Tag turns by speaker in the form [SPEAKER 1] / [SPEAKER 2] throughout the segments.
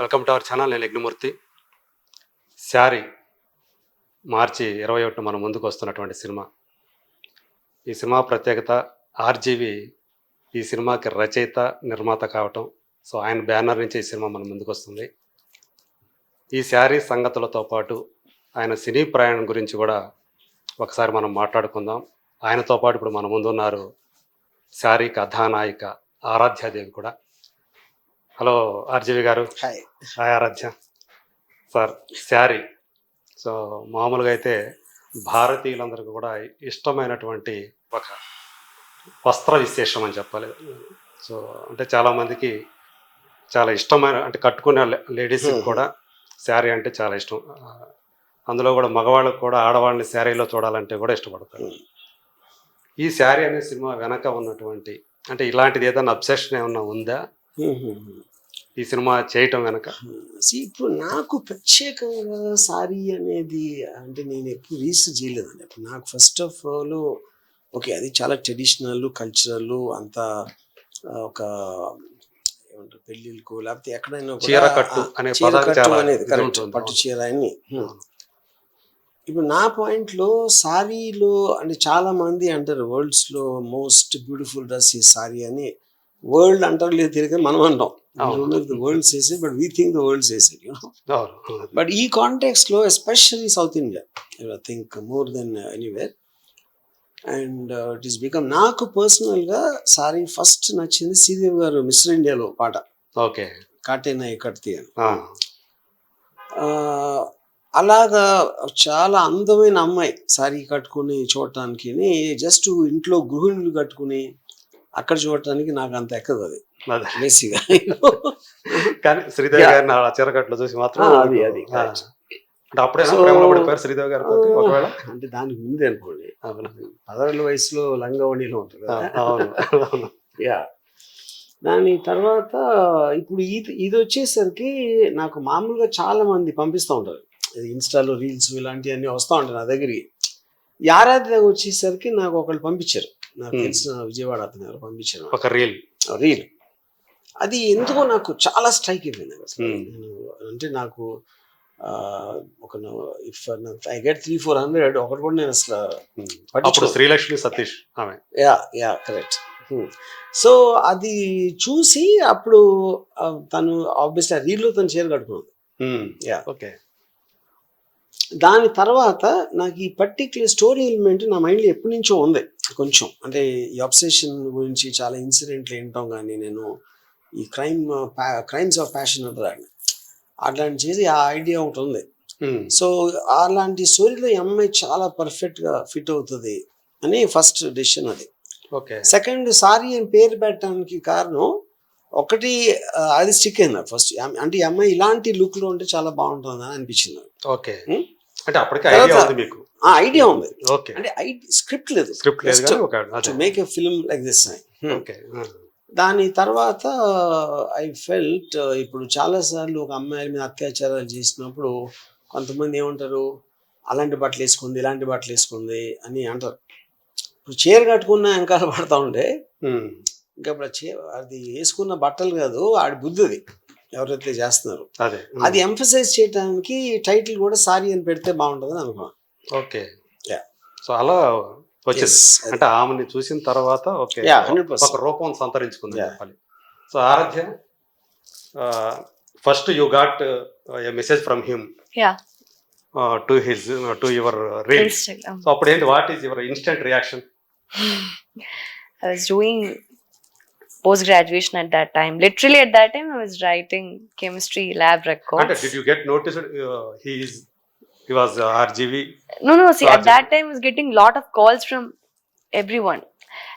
[SPEAKER 1] Welcome to our channel నేను యజ్ఞమూర్తి. శారీ మార్చి ఇరవై ఒకటి మన ముందుకు వస్తున్నటువంటి సినిమా. ఈ సినిమా ప్రత్యేకత ఆర్జీవి ఈ సినిమాకి రచయిత నిర్మాత కావటం. సో ఆయన బ్యానర్ నుంచి ఈ సినిమా మన ముందుకు వస్తుంది. ఈ శారీ సంగతులతో పాటు ఆయన సినీ ప్రయాణం గురించి కూడా ఒకసారి మనం మాట్లాడుకుందాం. ఆయనతో పాటు ఇప్పుడు మన ముందున్నారు శారీ కథానాయిక ఆరాధ్యాదేవి కూడా. హలో ఆర్జీవి గారు.
[SPEAKER 2] Hi.
[SPEAKER 1] Hi Aaradhya. Sir Saaree. So మామూలుగా అయితే భారతీయులందరికీ కూడా ఇష్టమైనటువంటి ఒక వస్త్ర విశేషం అని చెప్పాలి. సో అంటే చాలామందికి చాలా ఇష్టమైన అంటే కట్టుకునే లేడీస్కి
[SPEAKER 2] Hmm.
[SPEAKER 1] కూడా శారీ అంటే చాలా ఇష్టం. అందులో కూడా మగవాళ్ళకు కూడా ఆడవాళ్ళని శారీలో చూడాలంటే కూడా ఇష్టపడతారు. ఈ శారీ అనే సినిమా వెనక ఉన్నటువంటి అంటే ఇలాంటిది ఏదైనా అబ్సెషన్ ఏమన్నా ఉందా? ఈ సినిమా చేయటం వెనక?
[SPEAKER 2] ఇప్పుడు నాకు ప్రత్యేకంగా సారీ అనేది అంటే నేను ఎప్పుడు రీసెర్చ్ చేయలేదండి. అప్పుడు నాకు ఫస్ట్ ఆఫ్ ఆల్ ఓకే అది చాలా ట్రెడిషనల్ కల్చరల్ అంతా ఒక ఏమంటారు పెళ్ళిళ్ళకు లేకపోతే ఎక్కడైనా
[SPEAKER 1] చీర కట్టు అనే
[SPEAKER 2] కట్టు అనేది కరెక్ట్. పట్టు చీర అన్ని. ఇప్పుడు నా పాయింట్లో సారీలో అంటే చాలా మంది అంటారు వరల్డ్స్లో మోస్ట్ బ్యూటిఫుల్ డ్రెస్ ఈ సారీ అని. వరల్డ్ అంటారు లేదు తిరిగి మనం అంటాం.
[SPEAKER 1] అవును.
[SPEAKER 2] వరల్డ్ చేసే but we think the world చేసే. బట్ ఈ లో especially south India I think more than anywhere and it is become నాకు పర్సనల్గా సారీ ఫస్ట్ నచ్చింది శ్రీదేవి గారు మిస్టర్ ఇండియాలో పాట.
[SPEAKER 1] ఓకే.
[SPEAKER 2] కాటేనా కట్తి అని. అలాగా చాలా అందమైన అమ్మాయి సారీ కట్టుకుని చూడటానికి జస్ట్ ఇంట్లో గృహిణులు కట్టుకుని అక్కడ చూడటానికి నాకు అంత ఎక్కదు అది. బేసిక్గా
[SPEAKER 1] కానీ శ్రీదేవి. గారిని ఆ చీరకట్లు చూసి మాత్రం
[SPEAKER 2] అది, అది.
[SPEAKER 1] అంటే అప్పుడే పడిపోయారు శ్రీదేవి గారితో ఒకవేళ.
[SPEAKER 2] అంటే దానికి ముందే అనుకోండి. పదహారు వయసులో లంగవణిలో ఉంటుంది
[SPEAKER 1] అవును.
[SPEAKER 2] యా దాని తర్వాత ఇప్పుడు ఇది ఇది వచ్చేసరికి నాకు మామూలుగా చాలా మంది పంపిస్తూ ఉంటారు. ఇన్స్టాలో రీల్స్ ఇలాంటివన్నీ వస్తూ ఉంటాయి నా దగ్గరికి. ఆరాధన వచ్చేసరికి నాకు ఒకళ్ళు పంపించారు. నాకు
[SPEAKER 1] Hmm.
[SPEAKER 2] తెలిసిన విజయవాడ అతను ఎవరు పంపించారు.
[SPEAKER 1] ఒక రీల్.
[SPEAKER 2] రీల్. అది ఎందుకో నాకు చాలా స్ట్రైక్ అయిపోయింది.
[SPEAKER 1] Hmm.
[SPEAKER 2] నేను- అంటే నాకు ఒక if I get three four hundred ఒకటి కూడా నేను అసలు
[SPEAKER 1] అప్పుడు
[SPEAKER 2] పట్టించుకోను.
[SPEAKER 1] శ్రీలక్ష్మి సతీష్ ఆమె.
[SPEAKER 2] యా యా కరెక్ట్ సో అది చూసి అప్పుడు తను ఆబ్వియస్లీ ఆ రీల్లో తను చీర కట్టుకున్నాడు.
[SPEAKER 1] ఉమ్,
[SPEAKER 2] Yeah.
[SPEAKER 1] ఓకే
[SPEAKER 2] దాని తర్వాత నాకు ఈ పర్టిక్యులర్ స్టోరీ ఎలిమెంట్ నా మైండ్లో ఎప్పటి నుంచో ఉంది. కొంచెం. అంటే ఈ అబ్సెషన్ గురించి చాలా ఇన్సిడెంట్లు వింటాం కానీ నేను ఈ క్రైమ్ క్రైమ్స్ ఆఫ్ ప్యాషన్ అంటారు అట్లాంటి చేసి ఆ ఐడియా ఒకటి ఉంది. సో అలాంటి స్టోరీలో ఈ అమ్మాయి చాలా పర్ఫెక్ట్గా ఫిట్ అవుతుంది అని ఫస్ట్ డెసిషన్ అది.
[SPEAKER 1] ఓకే.
[SPEAKER 2] సెకండ్ సారీ అని పేరు పెట్టడానికి కారణం ఒకటి అది స్టిక్ అయింది. ఫస్ట్ అంటే ఈ అమ్మాయి ఇలాంటి లుక్లో ఉంటే చాలా బాగుంటుంది అని అనిపించింది.
[SPEAKER 1] ఓకే. అంటే అప్పటికే ఐడియా ఉంది మీకు?
[SPEAKER 2] ఆ ఐడియా ఉంది.
[SPEAKER 1] ఓకే.
[SPEAKER 2] అంటే స్క్రిప్ట్ లేదు.
[SPEAKER 1] స్క్రిప్ట్ లేదు
[SPEAKER 2] to make a film like
[SPEAKER 1] this okay.
[SPEAKER 2] దాని తర్వాత ఐ ఫెల్ట్ ఇప్పుడు చాలా సార్లు ఒక అమ్మాయి మీద అత్యాచారాలు చేసినప్పుడు కొంతమంది ఏమంటారు అలాంటి బట్టలు వేసుకుంది ఇలాంటి బట్టలు వేసుకుంది అని అంటారు. ఇప్పుడు చీర కట్టుకున్న వెనకాల పడతా ఉంటే
[SPEAKER 1] ఉమ్,
[SPEAKER 2] ఇంకా ఇప్పుడు చీర అది వేసుకున్న బట్టలు కాదు ఆడి బుద్ధిది ఎవరైతే చేస్తున్నారు.
[SPEAKER 1] అదే.
[SPEAKER 2] అది ఎంఫసైజ్ చేయడానికి టైటిల్ కూడా సారీ అని పెడితే బాగుంటుంది అనుకున్నాను
[SPEAKER 1] ఓకే. సో అలా
[SPEAKER 2] అది.
[SPEAKER 1] అంటే ఆమెని చూసిన తర్వాత ఓకే
[SPEAKER 2] Yeah, 100%.
[SPEAKER 1] ఒక రూపం సంతరించుకుంది. చెప్పాలి so Aaradhya first you got a message from
[SPEAKER 3] him
[SPEAKER 1] to his to your reel
[SPEAKER 3] Instagram.
[SPEAKER 1] So అప్పుడు ఏంటి what is your instant reaction
[SPEAKER 3] I was doing post graduation at that time. Literally at that time, I was writing chemistry lab
[SPEAKER 1] అంటే
[SPEAKER 3] records.
[SPEAKER 1] Did you get notice he he was uh, RGV.
[SPEAKER 3] No, no. See, at that time, I was getting lot of calls from everyone,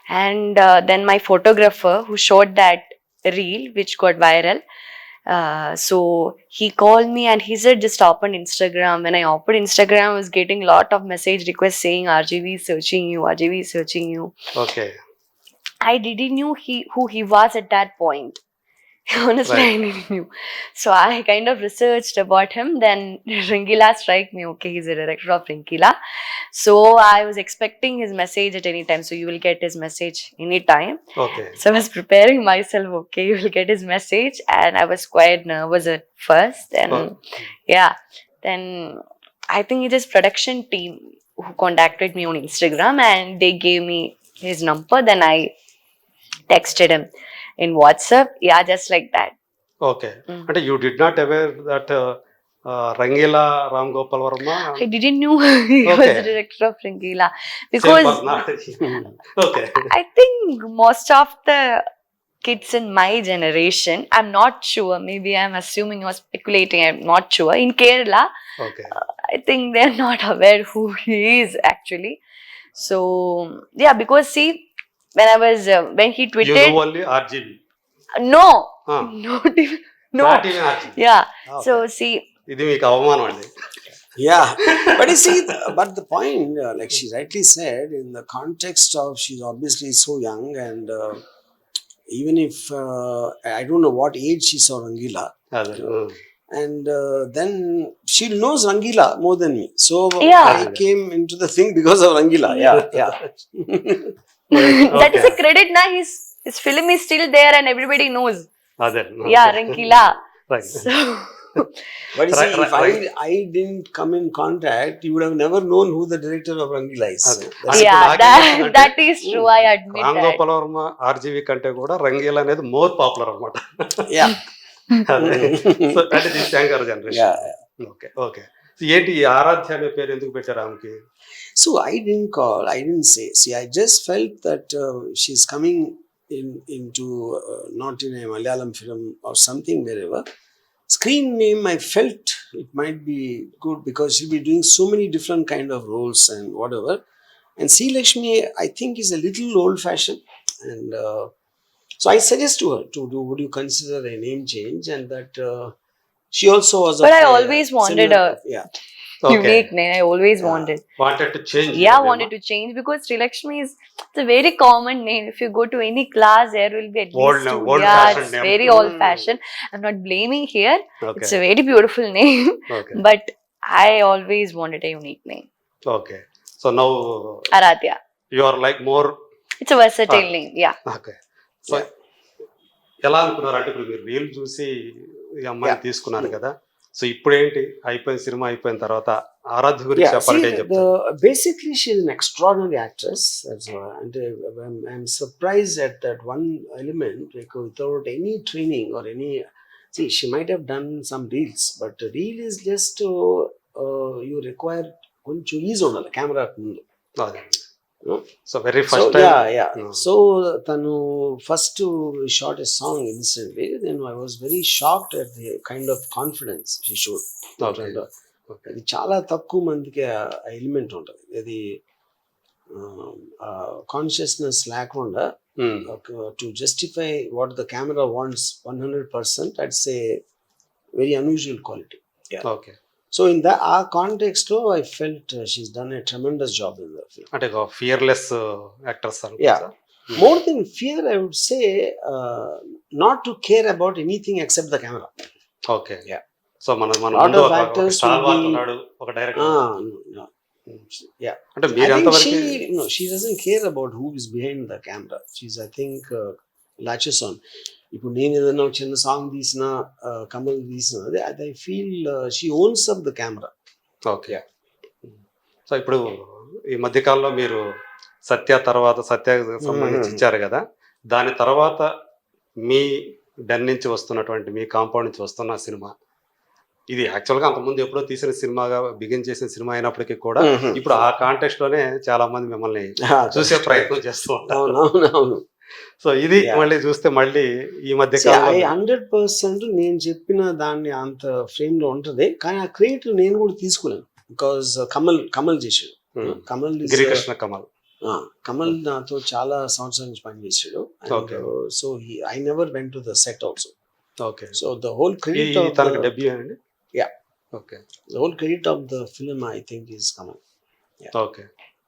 [SPEAKER 3] and uh, then my photographer who shot that reel, which got viral. Uh, so he called me and he said just open Instagram. When I opened Instagram, I was getting lot of message requests saying RGV searching you, RGV searching you.
[SPEAKER 1] Okay.
[SPEAKER 3] I didn't know he who he was at that point. Honestly,
[SPEAKER 1] Right.
[SPEAKER 3] I didn't knew. So I kind of researched about him. Then Ringila strike me. Okay, he's a director of Ringila. So I was expecting his message at any time. So you will get his message anytime.
[SPEAKER 1] Okay.
[SPEAKER 3] So I was preparing myself. Okay, you will get his message, and I was quite nervous at first. And
[SPEAKER 1] Oh.
[SPEAKER 3] yeah, then I think it is production team who contacted me on Instagram, and they gave me his number. Then I texted him in WhatsApp. Yeah, just like that.
[SPEAKER 1] Okay
[SPEAKER 3] Mm.
[SPEAKER 1] అంటే you did not aware that Rangeela Ram Gopal Varma
[SPEAKER 3] I didn't know he was
[SPEAKER 1] Okay.
[SPEAKER 3] the director of Ringila because
[SPEAKER 1] okay
[SPEAKER 3] I think most of the kids in my generation, I'm not sure, maybe I'm assuming or speculating, I'm not sure. In Kerala,
[SPEAKER 1] okay
[SPEAKER 3] I think they're not aware who he is actually. So, yeah, because see, when I was, uh, when he
[SPEAKER 1] you
[SPEAKER 3] tweeted,
[SPEAKER 1] only RGB
[SPEAKER 3] no,
[SPEAKER 1] Ah.
[SPEAKER 3] not even, no, yeah. So, see,
[SPEAKER 1] ఇది మీకు అవమానం అండి
[SPEAKER 2] Yeah, but you see, the, but the point, uh, like she rightly said, in the context of she's obviously so young, and uh, even if uh, I don't know what age she saw Rangila,
[SPEAKER 1] అదే ఉమ్.
[SPEAKER 2] and uh, then she knows Rangila more than me. So
[SPEAKER 3] Yeah.
[SPEAKER 2] I came into the thing because of Rangila. Yeah, yeah.
[SPEAKER 3] that is
[SPEAKER 1] Okay.
[SPEAKER 3] a credit now. His, his film is still there and everybody knows.
[SPEAKER 1] అదే
[SPEAKER 3] Yeah, Ringila.
[SPEAKER 1] Right.
[SPEAKER 3] So,
[SPEAKER 2] But you see, if I, I didn't come in contact, you would have never known who the director of Rangila is.
[SPEAKER 3] yeah, that, that is true. I admit
[SPEAKER 1] Ram
[SPEAKER 3] that.
[SPEAKER 1] Gopal Varma RGV కంటే కూడా రంగీలా అనేది more popular అనమాట
[SPEAKER 2] Yeah.
[SPEAKER 1] So అంటే this anchor generation
[SPEAKER 2] yeah.
[SPEAKER 1] Okay okay ఏంటి ఈ ఆరాధ్య అనే పేరు ఎందుకు పెట్టారు ఆమెకి
[SPEAKER 2] So I didn't call. I didn't say. See, I just felt that uh, she's coming in into uh, not in a Malayalam film or something wherever. Screen name, I felt it might be good because she'll be doing so many different kind of roles and whatever. And C Lakshmi, I think, is a little old-fashioned, and uh, so I suggest to her to do. Would you consider a name change? And that uh, she also was.
[SPEAKER 3] But I always wanted a
[SPEAKER 2] yeah.
[SPEAKER 1] Okay.
[SPEAKER 3] unique name. I always
[SPEAKER 2] yeah.
[SPEAKER 3] wanted.
[SPEAKER 1] Wanted to change.
[SPEAKER 3] Yeah, wanted to change because Sri Lakshmi is it's a very common name. If you go to any class, there will be at least two. Yeah, it's
[SPEAKER 1] name.
[SPEAKER 3] very
[SPEAKER 2] mm.
[SPEAKER 3] old-fashioned. I'm not blaming here.
[SPEAKER 1] Okay.
[SPEAKER 3] It's a very beautiful name.
[SPEAKER 1] Okay.
[SPEAKER 3] But I always wanted a unique name.
[SPEAKER 1] Okay. So now.
[SPEAKER 3] Aradhya.
[SPEAKER 1] You are like more.
[SPEAKER 3] It's a versatile
[SPEAKER 1] ah.
[SPEAKER 3] name. Yeah.
[SPEAKER 1] Okay. So. Yeah ఎలా అనుకున్నారు అంటే ఇప్పుడు మీరు reel చూసి ఈ అమ్మాయిని. తీసుకున్నారు కదా సో ఇప్పుడు ఏంటి అయిపోయిన సినిమా అయిపోయిన తర్వాత ఆరాధ్య గురించి చెప్పాలంటే
[SPEAKER 2] actress. That's why, and uh, I'm, I'm surprised at that one element like without any training or any. See, she might have done some reels, but the reel is just uh, uh, you require కొంచెం ease ఉండాలి camera ముందు Hmm. So very
[SPEAKER 1] first.
[SPEAKER 2] So తను first shot a song instantly then I was very shocked at the kind of confidence
[SPEAKER 1] she showed
[SPEAKER 2] అది చాలా తక్కువ మందికి ఆ element ఉంటుంది. అది కాన్షియస్నెస్ లేకుండా
[SPEAKER 1] Hmm.
[SPEAKER 2] To justify what the camera wants one hundred percent it's a very unusual quality
[SPEAKER 1] okay
[SPEAKER 2] so in the ఆ కాంటెక్స్ట్లో I felt she's done a tremendous job in the film
[SPEAKER 1] అంటే fearless actors
[SPEAKER 2] Yeah. More than fear I would say not to care about anything except the camera
[SPEAKER 1] okay
[SPEAKER 2] Yeah.
[SPEAKER 1] So మన మన ఒక- director
[SPEAKER 2] Ah,
[SPEAKER 1] అంటే
[SPEAKER 2] I
[SPEAKER 1] మీరు
[SPEAKER 2] she no, she doesn't care about who is behind the camera. She's I think uh, latches on. ఇప్పుడు నేను ఏదైనా చిన్న song తీసిన కమల్ తీసిన అదే అది I feel she owns up the camera
[SPEAKER 1] okay so ఇప్పుడు ఈ మధ్య కాలంలో మీరు సత్య తర్వాత సత్య సంబంధించి. ఇచ్చారు కదా? దాని తర్వాత మీ డన్ నుంచి వస్తున్నటువంటి మీ కాంపౌండ్ నుంచి వస్తున్న సినిమా. ఇది యాక్చువల్గా అంతకుముందు ఎప్పుడో తీసిన సినిమాగా బిగిన్ చేసిన సినిమా అయినప్పటికీ కూడా ఇప్పుడు ఆ కాంటెక్స్ట్లోనే చాలా మంది మిమ్మల్ని చూసే ప్రయత్నం చేస్తూ ఉంటారు. సో ఇది. మళ్ళీ చూస్తే మళ్ళీ ఈ మధ్య
[SPEAKER 2] ఐ హండ్రెడ్ పర్సెంట్ నేను చెప్పిన దాన్ని అంత ఫ్రేమ్లో ఉంటది. కానీ ఆ క్రియేట్ నేను కూడా తీసుకోలేను. బికాస్ కమల్ కమల్ చేశాడు. కమల్
[SPEAKER 1] గిరికృష్ణ కమల్
[SPEAKER 2] కమల్ నాతో చాలా సంవత్సరాల నుంచి పనిచేసాడు. So I never went to the set
[SPEAKER 1] also
[SPEAKER 2] okay so the
[SPEAKER 1] whole
[SPEAKER 2] credit of
[SPEAKER 1] తనకి డెబ్యూ అండి?
[SPEAKER 2] Yeah.
[SPEAKER 1] Okay
[SPEAKER 2] the whole credit of the film I think is Kamal.
[SPEAKER 1] Okay